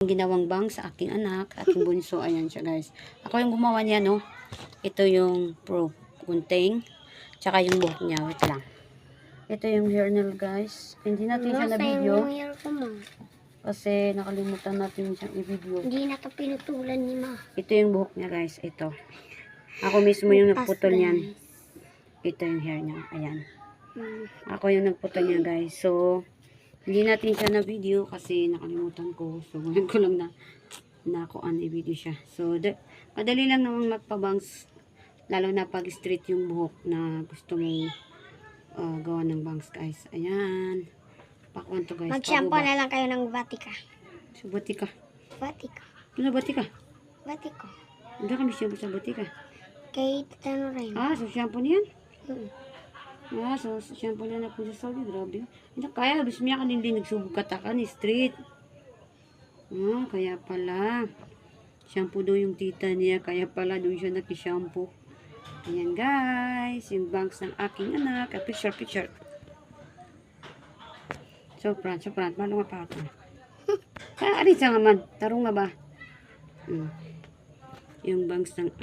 ginawang bang sa aking anak, aking bunso. Ayan siya guys. Ako yung gumawa niya no. Ito yung pro kunting. Tsaka yung buhok niya. Wait lang. Ito yung hair nail guys. Hindi natin siya na video. Sayang yung hair ko, ma. Kasi nakalimutan natin siyang i-video. Hindi na to pinutulan ni ma. Ito yung buhok niya guys. Ito. Ako mismo yung nagputol niyan. Ito yung hair niya. Ayan. Mm. Ako yung nagputol niya guys. So, hindi natin siya na video kasi nakalimutan ko. So, ngayon ko lang na na ako an i-video siya. So, da- madali lang naman magpabangs lalo na pag straight yung buhok na gusto mong uh, gawa ng bangs guys. Ayan. Pakuan to guys. Mag-shampoo na lang kayo ng Vatica. So, batika. Vatica. Ano batika? Vatica. Hindi kami shampoo sa batika. Kay Tano rin. Ah, so shampoo niyan? Mm. Ah, so shampoo na na po sa Saudi. Grabe. Hindi kaya. Gusto niya kanil din nagsubog katakan. Straight. Ah, kaya pala. Shampoo daw yung tita niya. Kaya pala doon siya nakishampoo. Ayan guys. Yung bangs ng aking anak. Ah, picture, picture. So, pran, so, pran. Paano nga pa ito? Ah, alin sa nga man. Tarong nga ba? Hmm. Yung bangs ng